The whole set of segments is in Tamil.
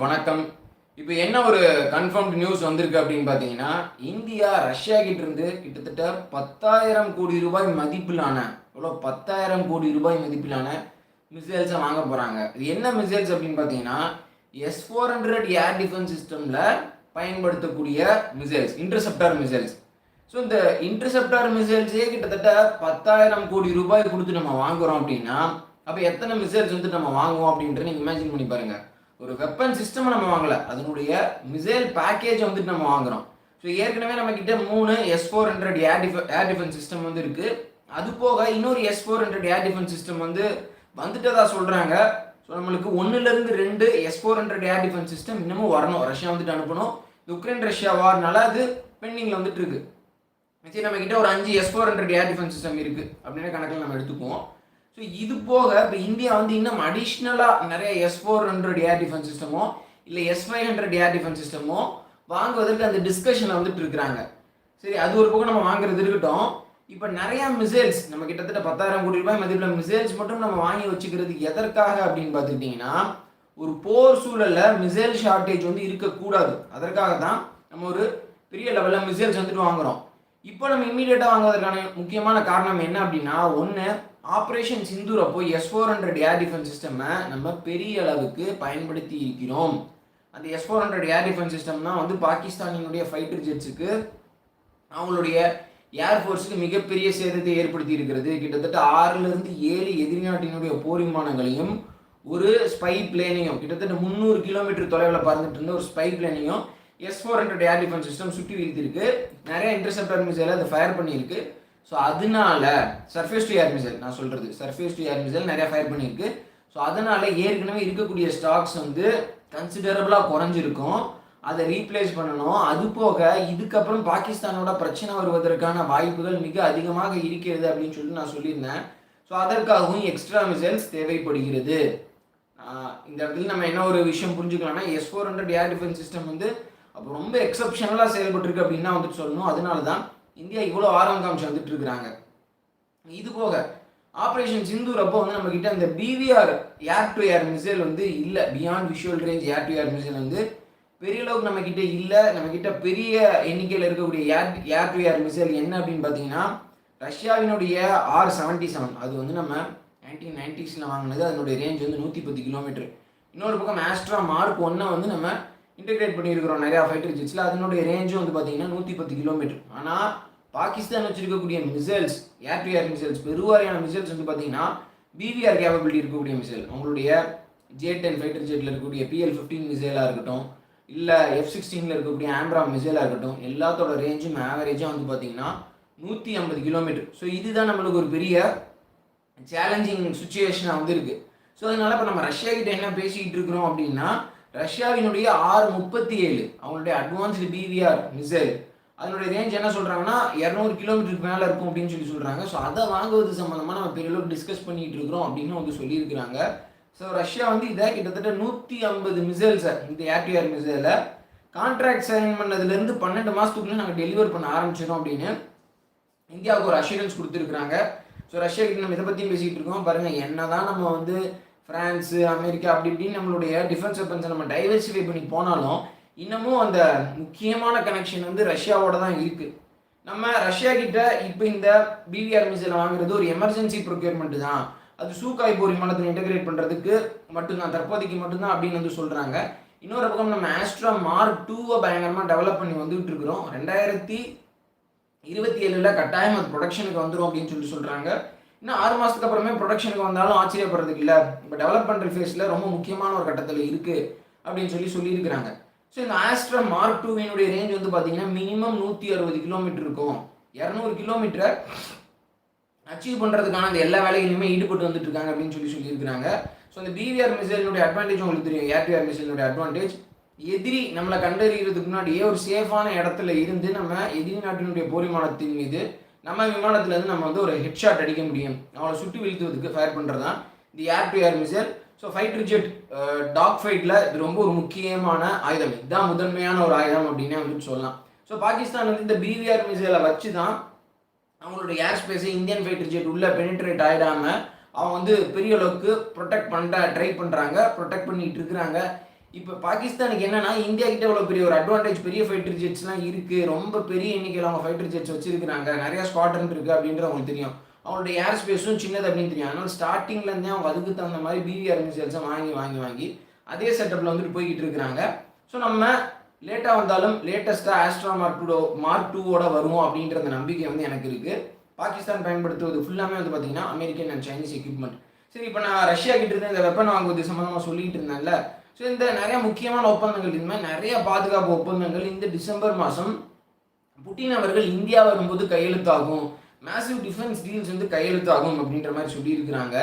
வணக்கம். இப்போ என்ன ஒரு கன்ஃபர்ம்டு நியூஸ் வந்திருக்கு அப்படின்னு பார்த்தீங்கன்னா இந்தியா ரஷ்யா கிட்ட இருந்து கிட்டத்தட்ட பத்தாயிரம் கோடி ரூபாய் மதிப்பிலான எவ்வளோ? பத்தாயிரம் கோடி ரூபாய் மதிப்பிலான மிசைல்ஸை வாங்க போகிறாங்க இது என்ன மிசைல்ஸ் அப்படின்னு பார்த்தீங்கன்னா S four hundred air defence சிஸ்டமில் பயன்படுத்தக்கூடிய மிசைல்ஸ் இன்டர்செப்டார் மிசைல்ஸ் ஸோ இந்த இன்டர்செப்டார் மிசைல்ஸே கிட்டத்தட்ட பத்தாயிரம் கோடி ரூபாய் கொடுத்து நம்ம வாங்குறோம் அப்படின்னா அப்போ எத்தனை மிசைல்ஸ் வந்து நம்ம வாங்குவோம் அப்படின்றத நீங்கள் இமேஜின் பண்ணி பாருங்கள் ஒரு வெப்பன் சிஸ்டம் நம்ம வாங்கல. அதனுடைய மிசைல் பேக்கேஜ் வந்துட்டு நம்ம வாங்குறோம். ஸோ ஏற்கனவே நம்ம கிட்ட மூணு S four hundred air def air defence system வந்து இருக்கு. அது போக இன்னொரு S four hundred air defence system வந்து வந்துட்டதா சொல்றாங்க. ஸோ நம்மளுக்கு ஒன்றுலேருந்து ரெண்டு S four hundred air defence system இன்னமும் வரணும். ரஷ்யா வந்துட்டு அனுப்பணும். உக்ரைன் ரஷ்யா வார்னால அது பெண்டிங்கில் வந்துட்டு இருக்கு. சரி நம்ம கிட்ட ஒரு அஞ்சு S four hundred air defence system இருக்கு. அப்படின்னு கணக்கில் நம்ம எடுத்துக்குவோம். ஸோ இது போக இப்போ இந்தியா வந்து இன்னும் அடிஷ்னலாக நிறைய S four hundred air defence சிஸ்டமோ இல்லை S five hundred air defence சிஸ்டமோ வாங்குவதற்கு அந்த டிஸ்கஷனில் வந்துட்டு இருக்கிறாங்க. சரி அது ஒரு பக்கம் நம்ம வாங்குறது இருக்கட்டும். இப்போ நிறையா மிசைல்ஸ் நம்ம கிட்டத்தட்ட பத்தாயிரம் கோடி ரூபாய் மதிப்பில் மிசைல்ஸ் மட்டும் நம்ம வாங்கி வச்சுக்கிறது எதற்காக அப்படின்னு பார்த்துக்கிட்டிங்கன்னா ஒரு போர் சூழலில் மிசைல் ஷார்ட்டேஜ் வந்து இருக்கக்கூடாது. அதற்காக தான் நம்ம ஒரு பெரிய லெவலில் மிசைல்ஸ் வந்துட்டு வாங்குறோம். இப்போ நம்ம இம்மீடியட்டாக வாங்குவதற்கான முக்கியமான காரணம் என்ன அப்படின்னா ஒன்று ஆப்ரேஷன் சிந்தூர் அப்போ S four hundred air defence சிஸ்டம்மை நம்ம பெரிய அளவுக்கு பயன்படுத்தி இருக்கிறோம். அந்த S four hundred air defence சிஸ்டம்னா வந்து பாகிஸ்தானினுடைய ஃபைட்டர் ஜெட்ஸுக்கு அவங்களுடைய ஏர்ஃபோர்ஸுக்கு மிகப்பெரிய சேதத்தை ஏற்படுத்தி இருக்கிறது. கிட்டத்தட்ட ஆறுலேருந்து ஏழு எதிரி நாட்டினுடைய போர் விமானங்களையும் ஒரு ஸ்பை பிளேனையும் கிட்டத்தட்ட முந்நூறு கிலோமீட்டர் தொலைவில் பறந்துட்டு இருந்த ஒரு spy பிளேனையும் S four hundred air defence system சுற்றி வீழ்த்திருக்கு நிறைய இன்டர்செப்டர் மிசைலை அதை ஃபயர் பண்ணியிருக்கு. ஸோ அதனால சர்ஃபேஸ் டு ஏர் மிசைல் நான் சொல்கிறது சர்ஃபேஸ் டு ஏர் மிசைல் நிறையா ஃபயர் பண்ணியிருக்கு. ஸோ அதனால ஏற்கனவே இருக்கக்கூடிய ஸ்டாக்ஸ் வந்து கன்சிடரபிளாக குறைஞ்சிருக்கும். அதை ரீப்ளேஸ் பண்ணணும். அது போக இதுக்கப்புறம் பாகிஸ்தானோட பிரச்சனை வருவதற்கான வாய்ப்புகள் மிக அதிகமாக இருக்கிறது அப்படின்னு சொல்லி நான் சொல்லியிருந்தேன். ஸோ அதற்காகவும் எக்ஸ்ட்ரா மிசைல்ஸ் தேவைப்படுகிறது. இந்த இடத்துல நம்ம என்ன ஒரு விஷயம் புரிஞ்சுக்கலாம்னா S four hundred air defence system வந்து அப்போ ரொம்ப எக்ஸப்ஷனலாக செயல்பட்டுருக்கு அப்படின்னு தான் வந்துட்டு சொல்லணும். அதனால தான் இந்தியா இவ்வளோ ஆர்வம் காமிச்சு வந்துட்டு இருக்கிறாங்க. இது போக ஆப்ரேஷன் சிந்தூர் அப்போ வந்து நம்மக்கிட்ட அந்த BVR air to air missile வந்து இல்லை. Beyond visual range air to air missile வந்து பெரிய அளவுக்கு நம்மக்கிட்ட இல்லை. நம்மக்கிட்ட பெரிய எண்ணிக்கையில் இருக்கக்கூடிய ஏர் ஏர் டு ஏர் மிசைல் என்ன அப்படின்னு பார்த்தீங்கன்னா ரஷ்யாவினுடைய ஆர் செவன்ட்டி செவன் அது வந்து நம்ம நைன்டீன் நைன்டிஸில் வாங்கினது. அதனுடைய ரேஞ்ச் வந்து நூற்றி பத்து கிலோமீட்டர் இன்னொரு பக்கம் ஆஸ்ட்ரா மார்க் ஒன்னை வந்து நம்ம இன்டெகிரேட் பண்ணியிருக்கிறோம் நிறையா ஃபைட்டர் ஜெட்ஸில் அதனுடைய ரேஞ்சும் வந்து பார்த்தீங்கன்னா நூற்றி பத்து கிலோமீட்டர் ஆனால் பாகிஸ்தான் வச்சிருக்கக்கூடிய missiles air to air missiles பெருவாரியான மிசைல்ஸ் வந்து பார்த்தீங்கன்னா பிவிஆர் கேப்பபிலிட்டி இருக்கக்கூடிய மிசைல் அவங்களுடைய ஜே டென் ஃபைட்டர் ஜெட்டில் இருக்கக்கூடிய பிஎல் ஃபிஃப்டீன் மிசைலாக இருக்கட்டும் இல்லை எஃப் சிக்ஸ்டீனில் இருக்கக்கூடிய ஆம்ப்ரா மிசைலாக இருக்கட்டும் எல்லாத்தோட ரேஞ்சும் ஆவரேஜாக வந்து பார்த்தீங்கன்னா நூற்றி ஐம்பது கிலோமீட்டர் ஸோ இதுதான் நம்மளுக்கு ஒரு பெரிய சேலஞ்சிங் சுச்சுவேஷனாக வந்து இருக்குது ஸோ அதனால் இப்போ நம்ம ரஷ்யா கிட்ட என்ன பேசிக்கிட்டு இருக்கிறோம் அப்படின்னா ரஷ்யாவினுடைய ஆறு முப்பத்தி ஏழு அவங்களுடைய அட்வான்ஸ்டு பிவிஆர் மிசைல் அதனுடைய ரேஞ்ச் என்ன சொல்கிறாங்கன்னா இரநூறு கிலோமீட்டருக்கு மேலே இருக்கும் அப்படின்னு சொல்லி சொல்கிறாங்க ஸோ அதை வாங்குவது சம்மந்தமாக நம்ம பெரிய அளவுக்கு டிஸ்கஸ் பண்ணிகிட்டு இருக்கிறோம் அப்படின்னு வந்து சொல்லியிருக்கிறாங்க. ஸோ ரஷ்யா வந்து இதை கிட்டத்தட்ட நூற்றி ஐம்பது மிசைல்ஸை இந்த ஏர்டிஆர் மிசைலை கான்ட்ராக்ட் சைன் பண்ணதுலேருந்து பன்னெண்டு மாதத்துக்குள்ளே நாங்கள் டெலிவர் பண்ண ஆரம்பிச்சிடும் அப்படின்னு இந்தியாவுக்கு ஒரு அஷூரன்ஸ் கொடுத்துருக்குறாங்க. ஸோ ரஷ்யா கிட்ட நம்ம இதை பற்றியும் பேசிகிட்டு இருக்கோம். பாருங்கள் என்ன தான் நம்ம வந்து ஃப்ரான்ஸு அமெரிக்கா அப்படி இப்படின்னு நம்மளுடைய டிஃபென்ஸ் வெப்பன்ஸை நம்ம டைவர்சிஃபை பண்ணி போனாலும் இன்னமும் அந்த முக்கியமான கனெக்ஷன் வந்து ரஷ்யாவோட தான் இருக்குது நம்ம ரஷ்யா கிட்ட இப்போ இந்த பிவிஆர் மிசைல் வாங்குறது ஒரு எமர்ஜென்சி ப்ரொக்யூர்மெண்ட் தான். அது சூக்காய் போர் விமானத்தை இன்டகிரேட் பண்ணுறதுக்கு மட்டும்தான் தற்போதைக்கு மட்டும்தான் அப்படின்னு வந்து சொல்கிறாங்க இன்னொரு பக்கம் நம்ம ஆஸ்ட்ரா மார்க் டூவை பயங்கரமாக டெவலப் பண்ணி வந்துகிட்டு இருக்கிறோம். ரெண்டாயிரத்தி இருபத்தி ஏழில் கட்டாயம் அது ப்ரொடக்ஷனுக்கு வந்துடும் அப்படின்னு சொல்லி சொல்கிறாங்க இன்னும் ஆறு மாதத்துக்கு அப்புறமே ப்ரொடக்ஷனுக்கு வந்தாலும் ஆச்சரியப்படுறதுக்கு இல்லை. இப்போ டெவலப் பண்ணுற ஃபேஸில் ரொம்ப முக்கியமான ஒரு கட்டத்தில் இருக்குது அப்படின்னு சொல்லி சொல்லியிருக்கிறாங்க. ஸோ இந்த ஆஸ்ட்ரா மார்க் டூவினுடைய ரேஞ்ச் வந்து பார்த்தீங்கன்னா மினிமம் நூற்றி அறுபது கிலோமீட்டர் இருக்கும். இரநூறு கிலோமீட்டரை அச்சீவ் பண்ணுறதுக்கான அந்த எல்லா வேலைகளையுமே ஈடுபட்டு வந்துட்டு இருக்காங்க அப்படின்னு சொல்லி சொல்லியிருக்கிறாங்க. ஸோ இந்த பிவிஆர் மிசைலினுடைய அட்வான்டேஜ் உங்களுக்கு தெரியும். ஏர்டிஆர் மிசைலினுடைய அட்வான்டேஜ் எதிரி நம்மளை கண்டறிகிறதுக்கு முன்னாடியே ஒரு சேஃபான இடத்துல இருந்து நம்ம எதிரி நாட்டினுடைய போரிமானத்தின் மீது நம்ம விமானத்துலேருந்து நம்ம வந்து ஒரு ஹெட்ஷாட் அடிக்க முடியும். அவனை சுட்டி வீழ்த்துவதுக்கு ஃபயர் பண்ணுறது தான் the air to air missile so fighter jet dog ஃபைட்டில் இது ரொம்ப ஒரு முக்கியமான ஆயுதம். இதுதான் முதன்மையான ஒரு ஆயுதம் அப்படின்னே வந்து சொல்லலாம். ஸோ பாகிஸ்தான் வந்து இந்த பிவிஆர் மிசைலை வச்சு தான் அவங்களுடைய ஏர் ஸ்பேஸை இந்தியன் ஃபைட்டர் ஜெட் உள்ளே பெனிட்ரேட் ஆகிடாமல் அவங்க வந்து பெரிய அளவுக்கு ப்ரொடெக்ட் பண்ண ட்ரை பண்ணுறாங்க ப்ரொடெக்ட் பண்ணிகிட்டு இருக்கிறாங்க. இப்போ பாகிஸ்தானுக்கு என்னன்னா இந்தியா கிட்ட இவ்வளோ பெரிய ஒரு அட்வான்டேஜ் பெரிய ஃபைட்டர் ஜெட்ஸ்லாம் இருக்குது ரொம்ப பெரிய எண்ணிக்கையில் அவங்க ஃபைட்டர் ஜெட்ஸ் வச்சிருக்காங்க நிறைய ஸ்குவாட்ரன் இருக்குது அப்படின்றது அவங்களுக்கு தெரியும். அவங்களுடைய ஏர் ஸ்பேஸும் சின்னது அப்படின்னு தெரியும். ஆனால் ஸ்டார்டிங்லேருந்தே அவங்க அதுக்கு தகுந்த மாதிரி பிவிஆர் மிசைல்ஸை வாங்கி வாங்கி வாங்கி அதே செட்டப்பில் வந்துட்டு போய்கிட்டு இருக்கிறாங்க. ஸோ நம்ம லேட்டாக வந்தாலும் லேட்டஸ்ட்டாக ஆஸ்ட்ரா மார்க் டூ மார்க் டூவோட வருவோம் அப்படின்ற அந்த நம்பிக்கை வந்து எனக்கு இருக்குது பாகிஸ்தான் பயன்படுத்துவது ஃபுல்லாமே வந்து பார்த்தீங்கன்னா அமெரிக்கன் அண்ட் சைனீஸ் எக்யூப்மெண்ட் சரி இப்போ நான் ரஷ்யா கிட்ட இருந்து இந்த வெப்பன் வாங்குவது சம்மந்தமாக சொல்லிட்டு இருந்தேன்ல. ஸோ இந்த நிறைய முக்கியமான ஒப்பந்தங்கள் இந்த மாதிரி நிறைய பாதுகாப்பு ஒப்பந்தங்கள் இந்த டிசம்பர் மாதம் புட்டின் அவர்கள் இந்தியா வரும்போது கையெழுத்தாகும். மேசிவ் டிஃபென்ஸ் டீல்ஸ் வந்து கையெழுத்தாகும் அப்படின்ற மாதிரி சொல்லியிருக்கிறாங்க.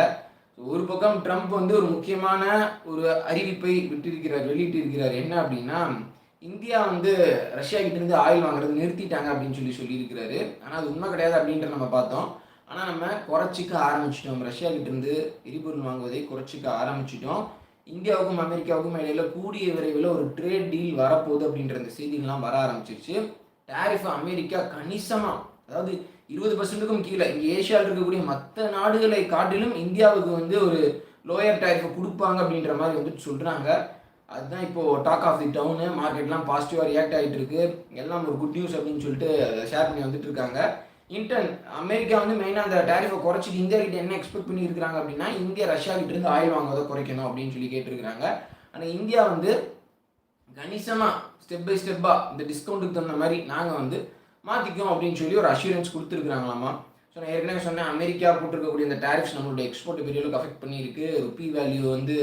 ஒரு பக்கம் ட்ரம்ப் வந்து ஒரு முக்கியமான ஒரு அறிவிப்பை விட்டிருக்கிறார் வெளியிட்டிருக்கிறார். என்ன அப்படின்னா இந்தியா வந்து ரஷ்யா கிட்டேருந்து ஆயில் வாங்குறது நிறுத்திட்டாங்க அப்படின்னு சொல்லி சொல்லியிருக்கிறாரு. ஆனால் அது உண்மை கிடையாது அப்படின்ற நம்ம பார்த்தோம். ஆனால் நம்ம குறைச்சிக்க ஆரம்பிச்சிட்டோம். ரஷ்யா கிட்டேருந்து எரிபொருள் வாங்குவதை குறைச்சிக்க ஆரம்பிச்சிட்டோம். இந்தியாவுக்கும் அமெரிக்காவுக்கும் இடையில கூடிய விரைவில் ஒரு ட்ரேட் டீல் வரப்போகுது அப்படின்ற அந்த செய்திகள்லாம் வர ஆரம்பிச்சிருச்சு. டேரிஃப் அமெரிக்கா கணிசமாக அதாவது இருபது பர்சன்ட்டுக்கும் கீழே. இங்கே ஏஷியாவில் இருக்கக்கூடிய மற்ற நாடுகளை காட்டிலும் இந்தியாவுக்கு வந்து ஒரு லோயர் டேரிஃபை கொடுப்பாங்க அப்படின்ற மாதிரி வந்துட்டு சொல்கிறாங்க அதுதான் இப்போது டாக் ஆஃப் தி டவுனு மார்க்கெட்லாம் பாசிட்டிவாக ரியாக்ட் ஆகிட்டு இருக்கு. எல்லாம் ஒரு குட் நியூஸ் அப்படின்னு சொல்லிட்டு ஷேர் பண்ணி வந்துட்டு இருக்காங்க. இன்டர்ன் அமெரிக்கா வந்து மெயினாக அந்த டேரிஃபை குறைச்சிட்டு இந்தியா கிட்ட என்ன எக்ஸ்பெக்ட் பண்ணியிருக்காங்க அப்படின்னா இந்தியா ரஷ்யா கிட்ட இருந்து ஆயில் வாங்குவதை குறைக்கணும் அப்படின்னு சொல்லி கேட்டிருக்கிறாங்க. ஆனால் இந்தியா வந்து கணிசமாக ஸ்டெப் பை ஸ்டெப்பாக இந்த டிஸ்கவுண்ட்டுக்கு தகுந்த மாதிரி நாங்கள் வந்து மாற்றிக்கும் அப்படின்னு சொல்லி ஒரு அஷூரன்ஸ் கொடுத்துருக்குறாங்களாமா. ஸோ நான் ஏற்கனவே சொன்னேன் அமெரிக்கா போட்டிருக்கக்கூடிய இந்த டேரிஃப்ஸ் நம்மளுடைய எக்ஸ்போர்ட் பெரிய அளவுக்கு அஃபெக்ட் பண்ணியிருக்கு. ருப்பி வேல்யூ வந்து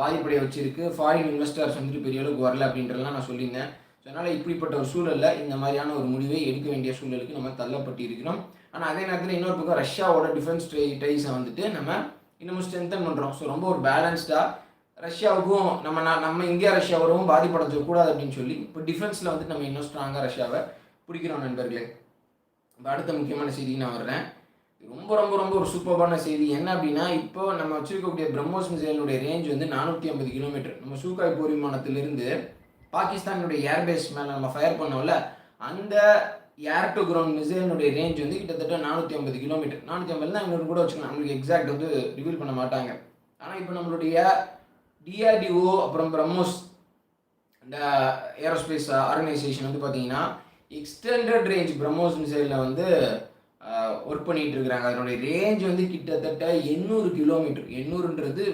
பாதிப்படைய வச்சிருக்கு. ஃபாரின் இன்வெஸ்டர்ஸ் வந்துட்டு பெரிய அளவுக்கு வரல அப்படின்றலாம் நான் சொல்லியிருந்தேன். அதனால் இப்படிப்பட்ட ஒரு சூழலில் இந்த மாதிரியான ஒரு முடிவை எடுக்க வேண்டிய சூழலுக்கு நம்ம தள்ளப்பட்டு இருக்கிறோம் ஆனால் அதே நேரத்தில் இன்னொரு பக்கம் ரஷ்யாவோட டிஃபென்ஸ் டைஸை வந்துட்டு நம்ம இன்னமும் ஸ்ட்ரென்தன் பண்ணுறோம் ஸோ ரொம்ப ஒரு பேலன்ஸ்டாக ரஷ்யாவுக்கும் நம்ம நம்ம இந்தியா ரஷ்யா வரவும் பாதிப்படைஞ்சக்கூடாது அப்படின்னு சொல்லி இப்போ டிஃபென்ஸில் வந்துட்டு நம்ம இன்னும் ஸ்ட்ராங்காக ரஷ்யாவை பிடிக்கிறோம் நண்பர்களே. இப்போ அடுத்த முக்கியமான செய்திக்கு நான் வர்றேன். ரொம்ப ரொம்ப ரொம்ப ஒரு சூப்பரான செய்தி. என்ன அப்படின்னா இப்போ நம்ம வச்சிருக்கக்கூடிய பிரம்மோஸ் மிசைலினுடைய ரேஞ்ச் வந்து நானூற்றி ஐம்பது கிலோமீட்டர் நம்ம சூக்காய் போர் விமானத்திலிருந்து பாகிஸ்தானுடைய ஏர்பேஸ் மேலே நம்ம ஃபயர் பண்ணோம்ல அந்த ஏர் டு கிரவுண்ட் மிசைலினுடைய ரேஞ்ச் வந்து கிட்டத்தட்ட நானூற்றி ஐம்பது கிலோமீட்டர் நானூற்றி ஐம்பது தான் இன்னொரு கூட வச்சுக்கலாம் நம்மளுக்கு எக்ஸாக்ட் வந்து ரிவீல் பண்ண மாட்டாங்க. ஆனால் இப்போ நம்மளுடைய டிஆர்டிஓ அப்புறம் பிரம்மோஸ் இந்த ஏரோஸ்பேஸ் ஆர்கனைசேஷன் வந்து பார்த்தீங்கன்னா எக்ஸ்டெண்டட் ரேஞ்ச் பிரம்மோஸ் மிசைலில் வந்து ஒர்க் பண்ணிகிட்டு இருக்கிறாங்க. அதனுடைய ரேஞ்ச் வந்து கிட்டத்தட்ட எண்ணூறு கிலோமீட்டர் எண்ணூறுன்றது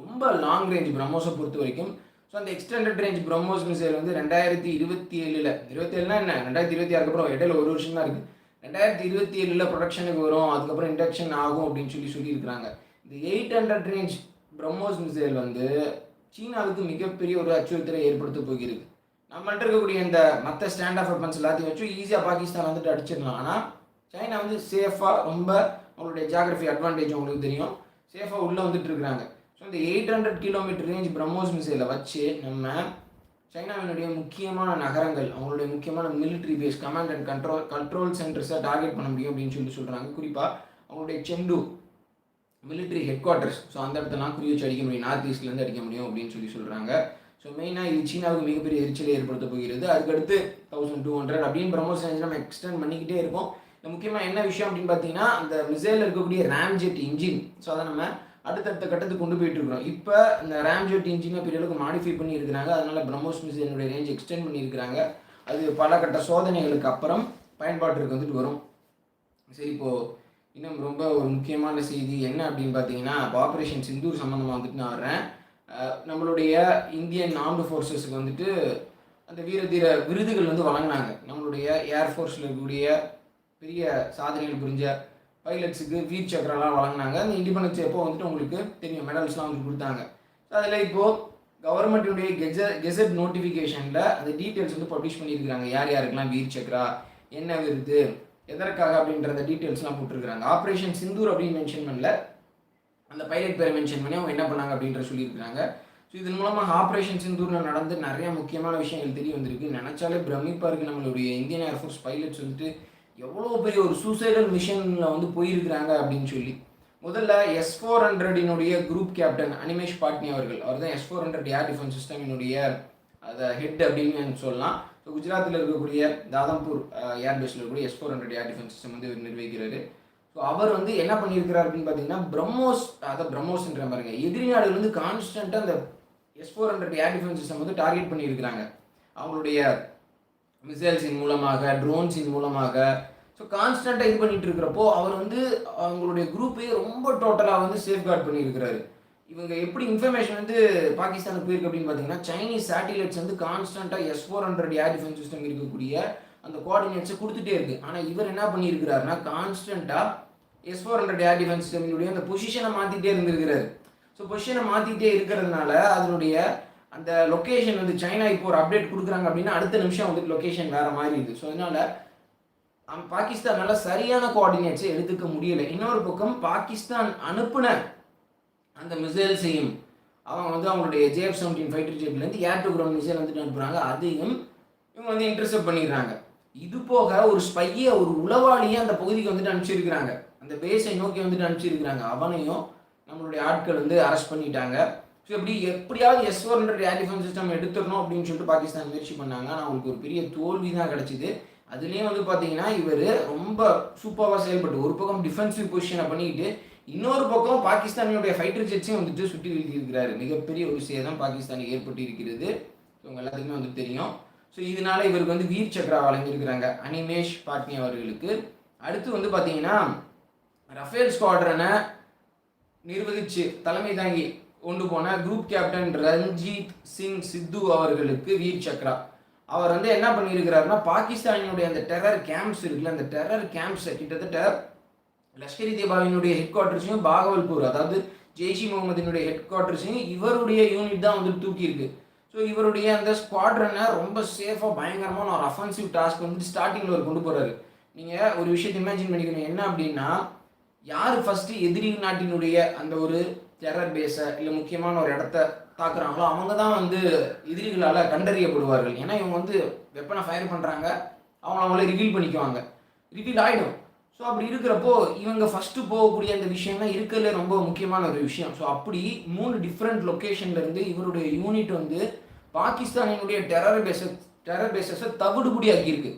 ரொம்ப லாங் ரேஞ்ச் பிரம்மோஸை பொறுத்த வரைக்கும் ஸோ அந்த எக்ஸ்டெண்டட் ரேஞ்ச் பிரம்மோஸ் மிசைல் வந்து ரெண்டாயிரத்தி இருபத்தி ஏழில் இருபத்தி ஏழுனா என்ன? ரெண்டாயிரத்தி இருபத்தி ஆறுக்கு அப்புறம் இடையில ஒரு வருஷம் தான் இருக்குது ரெண்டாயிரத்தி இருபத்தி ஏழில் ப்ரொடக்ஷனுக்கு வரும் அதுக்கப்புறம் இண்டக்ஷன் ஆகும் அப்படின்னு சொல்லி சொல்லியிருக்கிறாங்க. இந்த eight hundred range BrahMos missile வந்து சீனாவுக்கு மிகப்பெரிய ஒரு அச்சுறுத்தலை ஏற்படுத்த போகிறது. நம்மள்ட்ட இருக்கக்கூடிய இந்த மற்ற ஸ்டாண்ட் ஆஃப் வெப்பன்ஸ் எல்லாத்தையும் வச்சு ஈஸியாக பாகிஸ்தான் வந்துட்டு அடிச்சிடலாம். ஆனால் சைனா வந்து சேஃபாக ரொம்ப அவங்களுடைய ஜியாகிரஃபி அட்வான்டேஜ் உங்களுக்கு தெரியும். சேஃபாக உள்ளே வந்துட்டு இருக்கிறாங்க. ஸோ இந்த eight hundred kilometre range BrahMos மிசைலை வச்சு நம்ம சைனாவினுடைய முக்கியமான நகரங்கள் அவங்களுடைய முக்கியமான military base command and control control சென்டர்ஸை target பண்ண முடியும் அப்படின்னு சொல்லி சொல்கிறாங்க குறிப்பாக அவங்களுடைய செண்டு மிலிட்ரி ஹெட் குவார்ட்டர்ஸ் ஸோ அந்த இடத்தெல்லாம் குறி வச்சு அடிக்க முடியும். நார்த் ஈஸ்ட்லேருந்து அடிக்க முடியும் அப்படின்னு சொல்லி சொல்கிறாங்க ஸோ மெயினாக இது சீனாவுக்கு மிகப்பெரிய எரிச்சலை ஏற்படுத்த போகிறது. அதுக்கடுத்து தௌசண்ட் டூ ஹண்ட்ரட் அப்படின்னு ப்ரமோஷன் ரேஞ்ச் நம்ம எக்ஸ்டெண்ட் பண்ணிக்கிட்டே இருக்கோம். இந்த முக்கியமாக என்ன விஷயம் அப்படின்னு பார்த்தீங்கன்னா அந்த மிசைலில் இருக்கக்கூடிய ரேம்ஜெட் இன்ஜின் ஸோ அதை நம்ம அடுத்தடுத்த கட்டத்துக்கு கொண்டு போயிட்டு இருக்கிறோம். இப்போ இந்த ரேம்ஜெட் இன்ஜினை பெரிய அளவுக்கு மாடிஃபை பண்ணி இருக்கிறாங்க. அதனால பிரம்மோஸ் மிசைலினுடைய ரேஞ்ச் எக்ஸ்டெண்ட் பண்ணியிருக்கிறாங்க அது பல கட்ட சோதனைகளுக்கு அப்புறம் பயன்பாட்டிற்கு வந்துட்டு வரும். சரி இப்போது இன்னும் ரொம்ப ஒரு முக்கியமான செய்தி என்ன அப்படின்னு பார்த்தீங்கன்னா ஆப்ரேஷன் சிந்தூர் சம்மந்தமாக வந்துட்டு நான் வர்றேன். நம்மளுடைய இந்தியன் ஆர்ம்டு ஃபோர்ஸஸுக்கு வந்துட்டு அந்த வீர தீர விருதுகள் வந்து வழங்கினாங்க. நம்மளுடைய ஏர்ஃபோர்ஸில் இருக்கக்கூடிய பெரிய சாதனைகள் புரிஞ்ச பைலட்ஸுக்கு வீர் சக்கரெல்லாம் வழங்கினாங்க. அந்த இண்டிபெண்டன்ஸ் எப்போ வந்துட்டு உங்களுக்கு தெரியும் மெடல்ஸ்லாம் வந்து கொடுத்தாங்க. அதில் இப்போது கவர்மெண்ட்டுடைய கெஜ கெசட் நோட்டிஃபிகேஷனில் அந்த டீட்டெயில்ஸ் வந்து பப்ளிஷ் பண்ணியிருக்காங்க யார் யாருக்கெல்லாம் வீர் சக்கரா என்ன விருது எதற்காக அப்படின்றத டீட்டெயில்ஸ்லாம் போட்டிருக்காங்க ஆப்ரேஷன் சிந்தூர் அப்படின்னு மென்ஷன் பண்ணல. அந்த பைலட் பேரை மென்ஷன் பண்ணி அவங்க என்ன பண்ணாங்க அப்படின்ற சொல்லியிருக்காங்க ஸோ இதன் மூலமாக ஆப்ரேஷன் சிந்தூரில் நடந்து நிறைய முக்கியமான விஷயங்கள் தெரிய வந்திருக்கு. நினச்சாலே பிரமிப்பாக இருக்குது நம்மளுடைய இந்தியன் ஏர்ஃபோர்ஸ் பைலட்ஸ் வந்துட்டு எவ்வளோ பெரிய ஒரு சூசைடல் மிஷனில் வந்து போயிருக்கிறாங்க அப்படின்னு சொல்லி. முதல்ல எஸ் ஃபோர் ஹண்ட்ரடினுடைய குரூப் கேப்டன் அனிமேஷ் பாட்னி அவர்கள். அவர் தான் S four hundred air defence சிஸ்டமினுடைய அதை ஹெட் அப்படின்னு சொல்லலாம். ஸோ குஜராத்தில் இருக்கக்கூடிய தாதம்பூர் ஏர்பேஸில் இருக்கக்கூடிய S four hundred air defence system வந்து இவர் நிர்வகிக்கிறாரு. ஸோ அவர் வந்து என்ன பண்ணியிருக்கிறார் அப்படின்னு பார்த்தீங்கன்னா பிரம்மோஸ் அதை பிரம்மோஸ்ன்ற பாருங்க எதிரி நாடுகள் வந்து கான்ஸ்டண்ட்டாக அந்த S four hundred air defence system வந்து டார்கெட் பண்ணியிருக்கிறாங்க. அவங்களுடைய மிசைல்ஸின் மூலமாக ட்ரோன்ஸின் மூலமாக. ஸோ கான்ஸ்டண்ட்டாக இது பண்ணிட்டு இருக்கிறப்போ அவர் வந்து அவங்களுடைய குரூப்பையே ரொம்ப டோட்டலாக வந்து சேஃப்கார்ட் பண்ணியிருக்கிறாரு. இவங்க எப்படி இன்ஃபர்மேஷன் வந்து பாகிஸ்தானுக்கு போயிருக்கு அப்படின்னு பார்த்தீங்கன்னா சைனீஸ் சேட்டிலைட்ஸ் வந்து கான்ஸ்டண்ட்டாக S four hundred air defence system இருக்கக்கூடிய அந்த கோஆர்டினேட்ஸை கொடுத்துட்டே இருக்கு. ஆனால் இவர் என்ன பண்ணியிருக்கிறாருன்னா கான்ஸ்டண்ட்டாக S four hundred air defence சிஸ்டமினுடைய அந்த பொசிஷனை மாற்றிட்டே இருந்திருக்கிறாரு. ஸோ பொசிஷனை மாற்றிட்டே இருக்கிறதுனால அதனுடைய அந்த லொக்கேஷன் வந்து சைனா இப்போ ஒரு அப்டேட் கொடுக்குறாங்க அப்படின்னா அடுத்த நிமிஷம் வந்துட்டு லொக்கேஷன் வேறு மாதிரி இருக்குது ஸோ அதனால் அம் பாகிஸ்தானால சரியான கோஆர்டினேட்ஸை எடுத்துக்க முடியல. இன்னொரு பக்கம் பாகிஸ்தான் அனுப்பின அந்த மிசைல்ஸையும் அவங்க வந்து அவங்களுடைய ஜேஎஃப் செவன்டீன் ஃபைட்டர் ஜெட்லேருந்து ஏர் டு கிரவுண்ட் மிசைல் வந்துட்டு அனுப்புகிறாங்க அதையும் இவங்க வந்து இன்டர்செப்ட் பண்ணிடுறாங்க. இது போக ஒரு ஸ்பையை ஒரு உளவாளியை அந்த பகுதிக்கு வந்துட்டு அனுப்பிச்சிருக்கிறாங்க. அந்த பேஸை நோக்கி வந்துட்டு அனுப்பிச்சிருக்கிறாங்க. அவனையும் நம்மளுடைய ஆட்கள் வந்து அரெஸ்ட் பண்ணிட்டாங்க. ஸோ இப்படி எப்படியாவது S four hundred air defence system எடுத்துடணும் அப்படின்னு சொல்லிட்டு பாகிஸ்தான் முயற்சி பண்ணாங்க. ஆனால் அவங்களுக்கு ஒரு பெரிய தோல்வி தான் கிடச்சிது. அதுலேயும் வந்து பார்த்தீங்கன்னா இவர் ரொம்ப சூப்பராக செயல்பட்டு ஒரு பக்கம் டிஃபென்சிவ் பொசிஷனை பண்ணிக்கிட்டு இன்னொரு பக்கம் பாகிஸ்தானினுடைய ஃபைட்டர் ஜெட்ஸையும் வந்துட்டு சுட்டி வீழ்த்தி இருக்கிறாரு. மிகப்பெரிய ஒரு சேதம் பாகிஸ்தானுக்கு ஏற்பட்டு இருக்கிறது. ஸோ உங்க எல்லாத்துக்குமே வந்து தெரியும். ஸோ இதனால இவருக்கு வந்து வீர் சக்ரா வழங்கியிருக்கிறாங்க அனிமேஷ் பாட்னி அவர்களுக்கு. அடுத்து வந்து பார்த்தீங்கன்னா ரஃபேல் ஸ்குவாட்ரனை நிர்வகிச்சு தலைமை தாங்கி கொண்டு போன குரூப் கேப்டன் ரஞ்சித் சிங் சித்து அவர்களுக்கு வீர் சக்ரா. அவர் வந்து என்ன பண்ணியிருக்கிறாருன்னா பாகிஸ்தானினுடைய அந்த டெரர் கேம்ப்ஸ் இருக்குல்ல அந்த டெரர் கேம்ப்ஸை கிட்டத்தட்ட லஷ்கர் இ தேபாவினுடைய ஹெட் குவார்டர்ஸையும் பாகவல்பூர் அதாவது ஜெய்ஷி முகமதினுடைய ஹெட் குவார்டர்ஸையும் இவருடைய யூனிட் தான் வந்து தூக்கியிருக்கு. ஸோ இவருடைய அந்த ஸ்குவாட்ரனை ரொம்ப சேஃபாக பயங்கரமான ஒரு அஃபென்சிவ் டாஸ்க் வந்து ஸ்டார்டிங்கில் ஒரு கொண்டு போகிறாரு நீங்கள் ஒரு விஷயத்தை இமேஜின் பண்ணிக்கணும். என்ன அப்படின்னா யார் ஃபஸ்ட்டு எதிரி நாட்டினுடைய அந்த ஒரு டெரர் பேஸை இல்லை முக்கியமான ஒரு இடத்த தாக்குறாங்களோ அவங்க தான் வந்து எதிரிகளால் கண்டறியப்படுவார்கள். ஏன்னா இவங்க வந்து வெப்பனை ஃபயர் பண்ணுறாங்க அவங்க அவங்கள ரிவீல் பண்ணிக்குவாங்க. ரிவீல் ஆகிடும் ஸோ அப்படி இருக்கிறப்போ இவங்க ஃபஸ்ட்டு போகக்கூடிய அந்த விஷயம்லாம் இருக்கிறதுல ரொம்ப முக்கியமான ஒரு விஷயம். ஸோ அப்படி மூணு டிஃப்ரெண்ட் லொக்கேஷன்லேருந்து இவருடைய யூனிட் வந்து பாகிஸ்தானினுடைய டெரர் பேஸை டெரர் பேஸஸை தவிடுபடியாக்கியிருக்கு.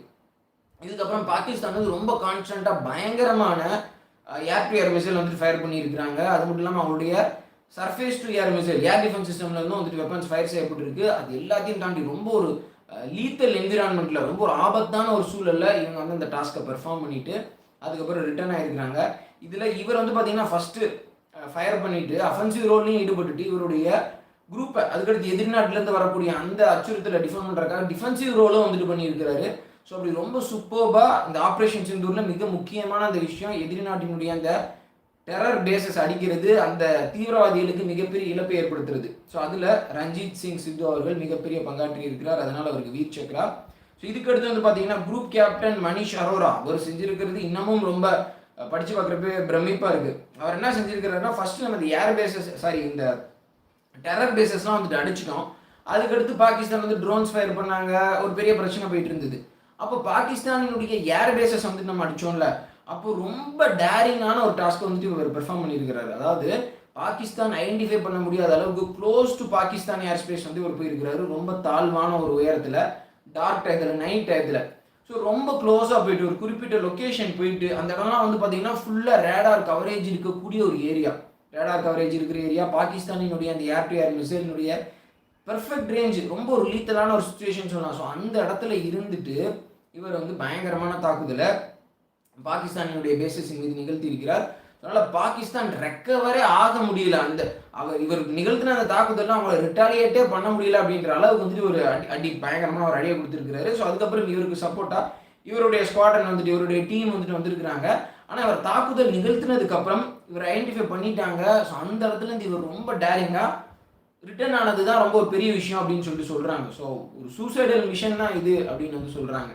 இதுக்கப்புறம் பாகிஸ்தான் வந்து ரொம்ப கான்ஸ்டண்ட்டாக பயங்கரமான ஏர் டு ஏர் மிசைல் வந்துட்டு ஃபயர் பண்ணியிருக்கிறாங்க. அது மட்டும் இல்லாமல் அவங்களுடைய surface to air missile air defence சிஸ்டம்ல இருந்தும் வந்துட்டு வெப்பன்ஸ் ஃபயர் செய்யப்பட்டிருக்கு. அது எல்லாத்தையும் தாண்டி ரொம்ப ஒரு லீத்தல் என்விரான்மெண்ட்டில் ரொம்ப ஒரு ஆபத்தான ஒரு சூழலில் இவங்க வந்து அந்த டாஸ்க்கை பெர்ஃபார்ம் பண்ணிட்டு அதுக்கப்புறம் ரிட்டர்ன் ஆகிருக்கிறாங்க இதில் இவர் வந்து பார்த்தீங்கன்னா ஃபஸ்ட்டு ஃபயர் பண்ணிட்டு அஃபென்சிவ் ரோல்லையும் ஈடுபட்டுட்டு இவருடைய குரூப்பை அதுக்கடுத்து எதிர்நாட்டிலேருந்து வரக்கூடிய அந்த அச்சுறுத்தலை டிஃபெண்ட் பண்ணுறக்காக டிஃபென்சிவ் ரோலும் வந்துட்டு பண்ணியிருக்கிறாரு. ஸோ அப்படி ரொம்ப சூப்பர்பாக இந்த ஆப்ரேஷன் சிந்தூரில் மிக முக்கியமான அந்த விஷயம் எதிரி நாட்டினுடைய அந்த டெரர் பேசஸ் அடிக்கிறது அந்த தீவிரவாதிகளுக்கு மிகப்பெரிய இழப்பை ஏற்படுத்துறது. ஸோ அதில் ரஞ்சித் சிங் சித்து அவர்கள் மிகப்பெரிய பங்காற்றி இருக்கிறார். அதனால் அவருக்கு வீர் சக்ரா ஸோ இதுக்கு அடுத்து வந்து பார்த்தீங்கன்னா குரூப் கேப்டன் மணிஷ் அரோரா அவர் செஞ்சிருக்கிறது இன்னமும் ரொம்ப படித்து பார்க்குறப்ப பிரமிப்பாக இருக்குது அவர் என்ன செஞ்சிருக்கிறாருன்னா ஃபர்ஸ்ட் நம்ம இந்த ஏர் பேசஸ் சாரி இந்த டெரர் பேசஸ்லாம் வந்துட்டு அடிச்சிட்டோம். அதுக்கடுத்து பாகிஸ்தான் வந்து ட்ரோன்ஸ் ஃபயர் பண்ணாங்க. ஒரு பெரிய பிரச்சனை போயிட்டு இருந்தது. அப்போ பாகிஸ்தானினுடைய ஏர் பேசஸ் வந்துட்டு நம்ம அடித்தோம்ல அப்போ ரொம்ப டேரிங்கான ஒரு டாஸ்க் வந்துட்டு இவர் பெர்ஃபார்ம் பண்ணியிருக்கிறாரு. அதாவது பாகிஸ்தான் ஐடென்டிஃபை பண்ண முடியாத அளவுக்கு close to Pakistan air space வந்து இவர் போயிருக்கிறாரு. ரொம்ப தாழ்வான ஒரு உயரத்தில் டார்க் டயத்தில் நைட் டயத்தில் ஸோ ரொம்ப க்ளோஸாக போயிட்டு ஒரு குறிப்பிட்ட லொக்கேஷன் போயிட்டு அந்த இடம்லாம் வந்து பார்த்தீங்கன்னா ஃபுல்லாக ரேடார் கவரேஜ் இருக்கக்கூடிய ஒரு ஏரியா ரேடார் கவரேஜ் இருக்கிற ஏரியா பாகிஸ்தானினுடைய அந்த ஏர் டு ஏர் மிசைலினுடைய பெர்ஃபெக்ட் ரேஞ்ச் ரொம்ப ஒரு லீத்தலான ஒரு சுச்சுவேஷன் சொல்லலாம் ஸோ அந்த இடத்துல இருந்துட்டு இவர் வந்து பயங்கரமான தாக்குதலை பாகிஸ்தானினுடைய பேசிஸின் மீது நிகழ்த்தி இருக்கிறார் பாகிஸ்தான் ரெக்கவரே ஆக முடியல. அந்த அவர் இவர் நிகழ்த்தின அந்த தாக்குதல்லாம் அவங்கள ரிட்டாலியேட்டே பண்ண முடியல அப்படின்ற அளவுக்கு வந்துட்டு ஒரு அடி அடி பயங்கரமாக ஒரு அடியை கொடுத்துருக்காரு ஸோ அதுக்கப்புறம் இவருக்கு சப்போர்ட்டாக இவருடைய ஸ்குவாடன் வந்துட்டு இவருடைய டீம் வந்துட்டு வந்திருக்கிறாங்க. ஆனால் இவர் தாக்குதல் நிகழ்த்தினதுக்கப்புறம் இவர் ஐடென்டிஃபை பண்ணிட்டாங்க. ஸோ அந்த இடத்துல இருந்து இவர் ரொம்ப டேரிங்காக ரிட்டர்ன் ஆனது தான் ரொம்ப ஒரு பெரிய விஷயம் அப்படின்னு சொல்லிட்டு சொல்கிறாங்க ஸோ ஒரு சூசைடல் மிஷன் தான் இது அப்படின்னு வந்து சொல்கிறாங்க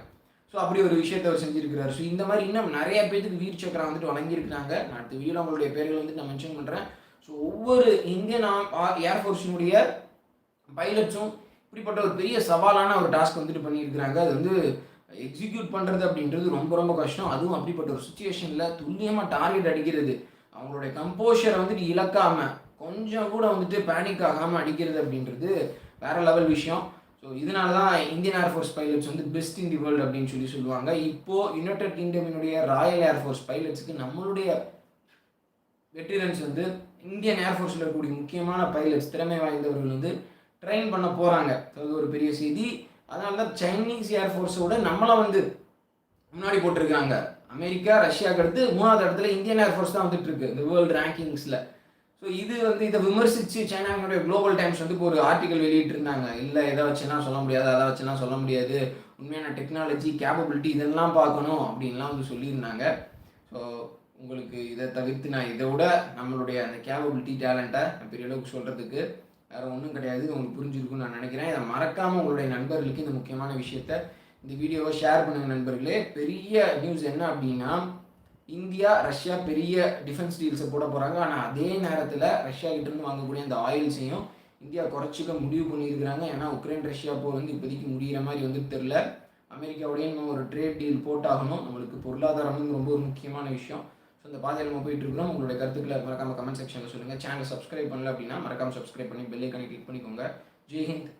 ஸோ அப்படி ஒரு விஷயத்தை அவர் செஞ்சிருக்கிறார். ஸோ இந்த மாதிரி இன்னும் நிறைய பேருக்கு வீர் சக்கரம் வந்துட்டு வழங்கியிருக்கிறாங்க. நான் அடுத்த வீடியோ அவங்களுடைய பேர்கள் வந்து நான் மென்ஷன் பண்ணுறேன் ஸோ ஒவ்வொரு இந்தியன் ஏர்ஃபோர்ஸினுடைய பைலட்ஸும் இப்படிப்பட்ட ஒரு பெரிய சவாலான ஒரு டாஸ்க் வந்துட்டு பண்ணியிருக்கிறாங்க. அது வந்து எக்ஸிக்யூட் பண்ணுறது அப்படின்றது ரொம்ப ரொம்ப கஷ்டம். அதுவும் அப்படிப்பட்ட ஒரு சுச்சுவேஷனில் துல்லியமாக டார்கெட் அடிக்கிறது. அவங்களுடைய கம்போஷரை வந்துட்டு இழக்காமல் கொஞ்சம் கூட வந்துட்டு பேனிக் ஆகாமல் அடிக்கிறது அப்படின்றது வேற லெவல் விஷயம். ஸோ இதனால தான் இந்தியன் ஏர்ஃபோர்ஸ் பைலட்ஸ் வந்து பெஸ்ட் இன் தி வேர்ல்டு அப்படின்னு சொல்லி சொல்லுவாங்க. இப்போது யுனைடெட் கிங்டமினுடைய ராயல் ஏர்ஃபோர்ஸ் பைலட்ஸுக்கு நம்மளுடைய வெட்டிரன்ஸ் வந்து இந்தியன் ஏர்ஃபோர்ஸில் இருக்கக்கூடிய முக்கியமான பைலட்ஸ் திறமை வாய்ந்தவர்கள் வந்து ட்ரெயின் பண்ண போகிறாங்க அது ஒரு பெரிய செய்தி. அதனால தான் சைனீஸ் ஏர்ஃபோர்ஸோட நம்மளை வந்து முன்னாடி போட்டிருக்காங்க. அமெரிக்கா ரஷ்யாவுக்கு அடுத்து மூணாவது இடத்துல இந்தியன் ஏர்ஃபோர்ஸ் தான் வந்துட்டு இருக்கு. இந்த வேர்ல்டு ரேங்கிங்ஸில் ஸோ இது வந்து இதை விமர்சித்து சைனாவினுடைய குளோபல் டைம்ஸ் வந்து இப்போ ஒரு ஆர்டிக்கல் வெளியிட்டிருந்தாங்க. இல்லை எதை வச்சுலாம் சொல்ல முடியாது அதை வச்சுலாம் சொல்ல முடியாது. உண்மையான டெக்னாலஜி கேப்பபிலிட்டி இதெல்லாம் பார்க்கணும் அப்படின்லாம் வந்து சொல்லியிருந்தாங்க. ஸோ உங்களுக்கு இதை தவிர்த்து நான் இதை விட நம்மளுடைய அந்த கேப்பபிலிட்டி டேலண்ட்டை பெரிய அளவுக்கு சொல்கிறதுக்கு வேறு ஒன்றும் கிடையாது. உங்களுக்கு புரிஞ்சிருக்கும்னு நான் நினைக்கிறேன். இதை மறக்காமல் உங்களுடைய நண்பர்களுக்கு இந்த முக்கியமான விஷயத்த இந்த வீடியோவை ஷேர் பண்ணுங்கள் நண்பர்களே. பெரிய நியூஸ் என்ன அப்படின்னா இந்தியா ரஷ்யா பெரிய டிஃபென்ஸ் டீல்ஸை போட போகிறாங்க ஆனால் அதே நேரத்தில் ரஷ்யா கிட்டேருந்து வாங்கக்கூடிய அந்த ஆயில்ஸையும் இந்தியா குறைச்சிக்க முடிவு பண்ணியிருக்கிறாங்க. ஏன்னா உக்ரைன் ரஷ்யா போர் வந்து இப்போதைக்கு முடிகிற மாதிரி வந்து தெரில அமெரிக்காவுடைய நம்ம ஒரு ட்ரேட் டீல் போட்டாகணும். நம்மளுக்கு பொருளாதாரம் ரொம்ப ஒரு முக்கியமான விஷயம். ஸோ இந்த பாதையில் நம்ம போயிட்டு இருக்கிறோம். உங்களுடைய கருத்துக்களை மறக்காம கமெண்ட் செக்ஷனில் சொல்லுங்கள் சேனல் சப்ஸ்கிரைப் பண்ணல அப்படின்னா மறக்காம சப்ஸ்கிரைப் பண்ணி பெல் ஐக்கானை கிளிக் பண்ணிக்கோங்க. ஜெய் ஹிந்த்.